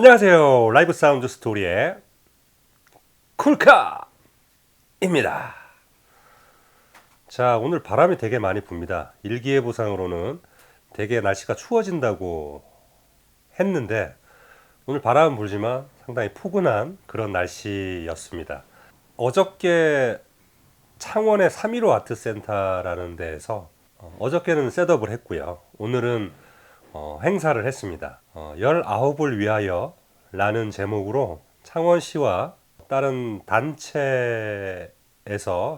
안녕하세요. 라이브 사운드 스토리의 쿨카입니다. 자, 오늘 바람이 되게 많이 붑니다. 일기예보상으로는 되게 날씨가 추워진다고 했는데 오늘 바람은 불지만 상당히 포근한 그런 날씨였습니다. 어저께 창원의 315 아트센터라는 데에서 어, 어저께는 셋업을 했고요. 오늘은 어, 행사를 했습니다. 어, 19을 위하여 라는 제목으로 창원시와 다른 단체에서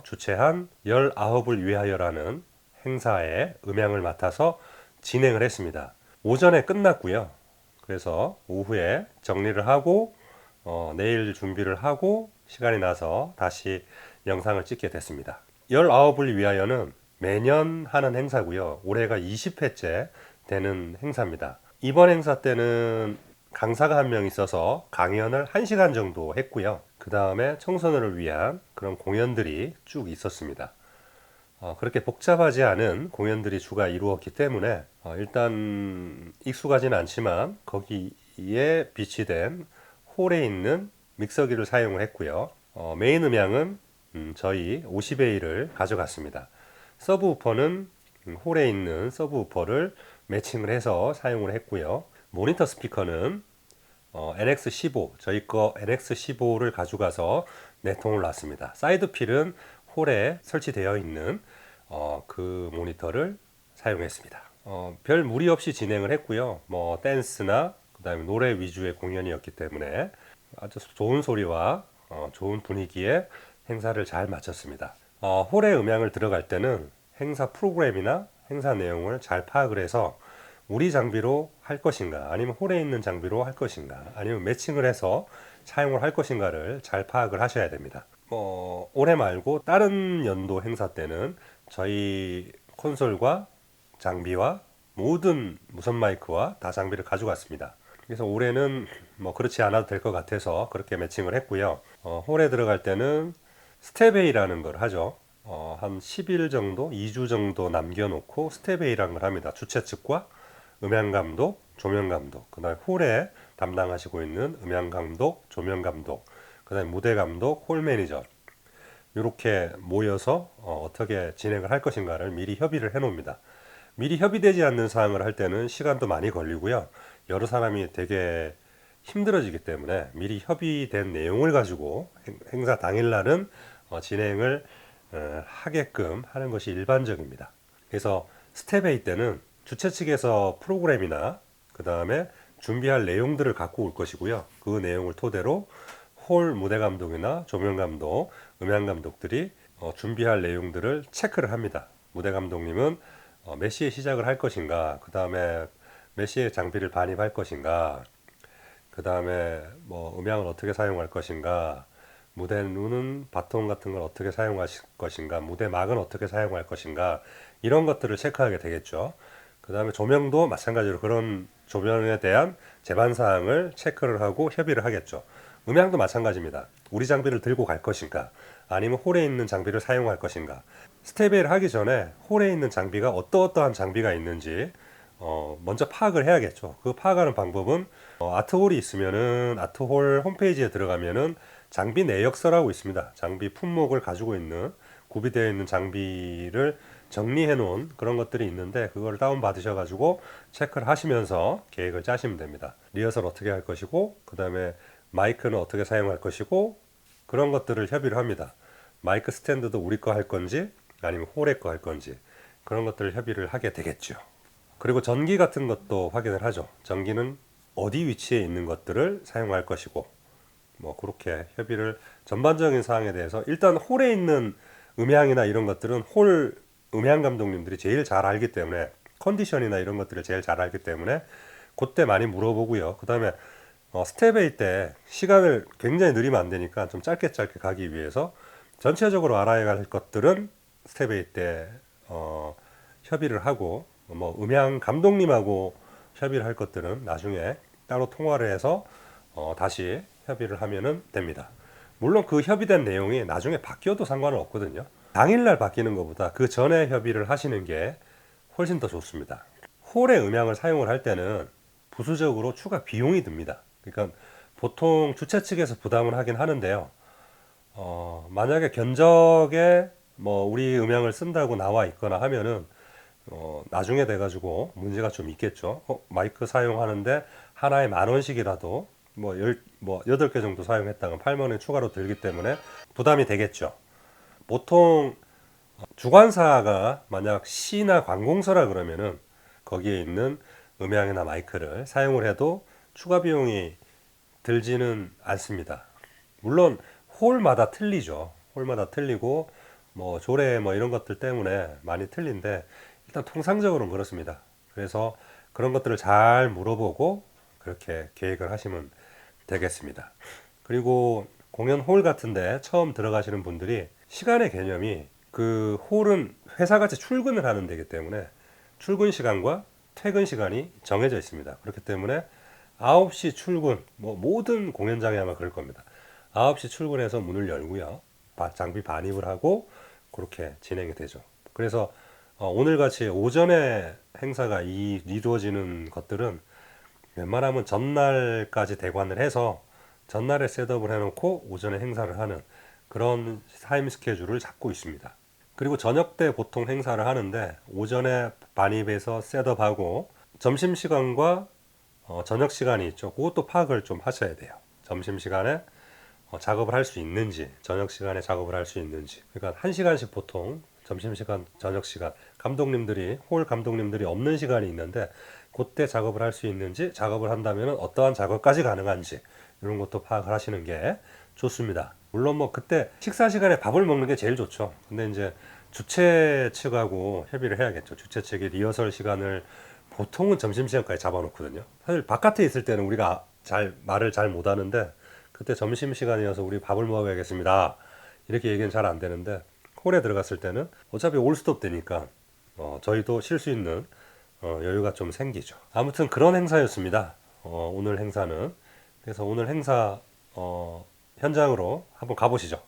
주최한 19을 위하여라는 행사에 음향을 맡아서 진행을 했습니다. 오전에 끝났고요. 그래서 오후에 정리를 하고 어, 내일 준비를 하고 시간이 나서 다시 영상을 찍게 됐습니다. 19을 위하여는 매년 하는 행사고요. 올해가 20회째 되는 행사입니다. 이번 행사 때는 강사가 한 명 있어서 강연을 1시간 정도 했고요. 그 다음에 청소년을 위한 그런 공연들이 쭉 있었습니다. 어, 그렇게 복잡하지 않은 공연들이 주가 이루었기 때문에 어, 일단 익숙하진 않지만 거기에 비치된 홀에 있는 믹서기를 사용을 했고요. 어, 메인 음향은 음, 저희 50A를 가져갔습니다. 서브 우퍼는 음, 홀에 있는 서브 우퍼를 매칭을 해서 사용을 했고요. 모니터 스피커는 어, NX15 저희 거 NX15를 가져가서 내통을 놨습니다. 사이드 필은 홀에 설치되어 있는 어, 그 모니터를 사용했습니다. 어, 별 무리 없이 진행을 했고요. 뭐 댄스나 그다음에 노래 위주의 공연이었기 때문에 아주 좋은 소리와 어, 좋은 분위기의 행사를 잘 마쳤습니다. 어, 홀에 음향을 들어갈 때는 행사 프로그램이나 행사 내용을 잘 파악을 해서 우리 장비로 할 것인가 아니면 홀에 있는 장비로 할 것인가 아니면 매칭을 해서 사용을 할 것인가를 잘 파악을 하셔야 됩니다. 뭐 올해 말고 다른 연도 행사 때는 저희 콘솔과 장비와 모든 무선 마이크와 다 장비를 가져갔습니다. 그래서 올해는 뭐 그렇지 않아도 될 것 같아서 그렇게 매칭을 했고요. 어, 홀에 들어갈 때는 스테베이라는 걸 하죠. 어, 한 10일 정도, 2주 정도 남겨놓고 스테베이라는 걸 합니다. 주최 측과 음향 감독, 조명 감독, 그다음 홀에 담당하시고 있는 음향 감독, 조명 감독, 그다음 무대 감독, 홀 매니저 이렇게 모여서 어, 떻게 진행을 할 것인가를 미리 협의를 해놓습니다. 미리 협의되지 않는 사항을 할 때는 시간도 많이 걸리고요. 여러 사람이 되게 힘들어지기 때문에 미리 협의된 내용을 가지고 행, 사 당일날은 어, 진행을 어, 하게끔 하는 것이 일반적입니다. 그래서 스텝 A 때는 주최 측에서 프로그램이나 그 다음에 준비할 내용들을 갖고 올 것이고요. 그 내용을 토대로 홀 무대 감독이나 조명 감독, 음향 감독들이 어, 준비할 내용들을 체크를 합니다. 무대 감독님은 어, 몇 시에 시작을 할 것인가, 그 다음에 몇 시에 장비를 반입할 것인가, 그 다음에 뭐 음향을 어떻게 사용할 것인가, 무대 눈은 바통 같은 걸 어떻게 사용하실 것인가, 무대 막은 어떻게 사용할 것인가, 이런 것들을 체크하게 되겠죠. 그 다음에 조명도 마찬가지로 그런 조명에 대한 제반 사항을 체크를 하고 협의를 하겠죠. 음향도 마찬가지입니다. 우리 장비를 들고 갈 것인가, 아니면 홀에 있는 장비를 사용할 것인가. 스테이를 하기 전에 홀에 있는 장비가 어떠어떠한 장비가 있는지 어, 먼저 파악을 해야겠죠. 그 파악하는 방법은 어, 아트홀이 있으면은 아트홀 홈페이지에 들어가면은 장비 내역서라고 있습니다. 장비 품목을 가지고 있는 구비되어 있는 장비를 정리해 놓은 그런 것들이 있는데 그걸 다운 받으셔 가지고 체크를 하시면서 계획을 짜시면 됩니다. 리허설 어떻게 할 것이고 그다음에 마이크는 어떻게 사용할 것이고 그런 것들을 협의를 합니다. 마이크 스탠드도 우리 거 할 건지 아니면 홀의 거할 건지 그런 것들을 협의를 하게 되겠죠. 그리고 전기 같은 것도 확인을 하죠. 전기는 어디 위치에 있는 것들을 사용할 것이고 뭐 그렇게 협의를 전반적인 사항에 대해서 일단 홀에 있는 음향이나 이런 것들은 홀 음향 감독님들이 제일 잘 알기 때문에 컨디션이나 이런 것들을 제일 잘 알기 때문에 그때 많이 물어보고요. 그다음에 어, 스텝에 때 시간을 굉장히 느리면 안 되니까 좀 짧게 짧게 가기 위해서 전체적으로 알아야 할 것들은 스텝에 때 어, 협의를 하고 뭐 음향 감독님하고 협의를 할 것들은 나중에 따로 통화를 해서 어, 다시 협의를 하면은 됩니다. 물론 그 협의된 내용이 나중에 바뀌어도 상관은 없거든요. 당일날 바뀌는 것보다 그 전에 협의를 하시는 게 훨씬 더 좋습니다. 홀의 음향을 사용을 할 때는 부수적으로 추가 비용이 듭니다. 그러니까 보통 주최 측에서 부담을 하긴 하는데요. 어, 만약에 견적에 뭐 우리 음향을 쓴다고 나와 있거나 하면은 어, 나중에 돼가지고 문제가 좀 있겠죠. 어, 마이크 사용하는데 하나에 만 원씩이라도 뭐 열, 뭐 여덟 개 정도 사용했다면 8만 원이 추가로 들기 때문에 부담이 되겠죠. 보통 주관사가 만약 시나 관공서라 그러면은 거기에 있는 음향이나 마이크를 사용을 해도 추가 비용이 들지는 않습니다. 물론 홀마다 틀리죠. 홀마다 틀리고 뭐 조례 뭐 이런 것들 때문에 많이 틀린데 일단 통상적으로는 그렇습니다. 그래서 그런 것들을 잘 물어보고 그렇게 계획을 하시면 되겠습니다. 그리고 공연 홀 같은데 처음 들어가시는 분들이 시간의 개념이 그 홀은 회사같이 출근을 하는 데기 때문에 출근 시간과 퇴근 시간이 정해져 있습니다. 그렇기 때문에 9시 출근, 뭐 모든 공연장이 아마 그럴 겁니다. 9시 출근해서 문을 열고요. 바- 장비 반입을 하고 그렇게 진행이 되죠. 그래서 어, 오늘 같이 오전에 행사가 이, 이루어지는 것들은 웬만하면 전날까지 대관을 해서 전날에 셋업을 해놓고 오전에 행사를 하는 그런 타임 스케줄을 잡고 있습니다. 그리고 저녁 때 보통 행사를 하는데 오전에 반입해서 셋업하고 점심 시간과 어, 저녁 시간이 있죠. 그것도 파악을 좀 하셔야 돼요. 점심 시간에 어, 작업을 할 수 있는지, 저녁 시간에 작업을 할 수 있는지. 그러니까 한 시간씩 보통 점심 시간, 저녁 시간 감독님들이 홀 감독님들이 없는 시간이 있는데 그때 작업을 할 수 있는지, 작업을 한다면 어떠한 작업까지 가능한지 이런 것도 파악을 하시는 게 좋습니다. 물론 뭐 그때 식사 시간에 밥을 먹는 게 제일 좋죠. 근데 이제 주최 측하고 협의를 해야겠죠. 주최 측이 리허설 시간을 보통은 점심시간까지 잡아놓거든요. 사실 바깥에 있을 때는 우리가 잘 말을 잘 못하는데 그때 점심시간이어서 우리 밥을 먹어야겠습니다. 이렇게 얘기는 잘 안 되는데 홀에 들어갔을 때는 어차피 올스톱 되니까 어, 저희도 쉴 수 있는 어, 여유가 좀 생기죠. 아무튼 그런 행사였습니다. 어, 오늘 행사는 그래서 오늘 행사 어, 현장으로 한번 가보시죠.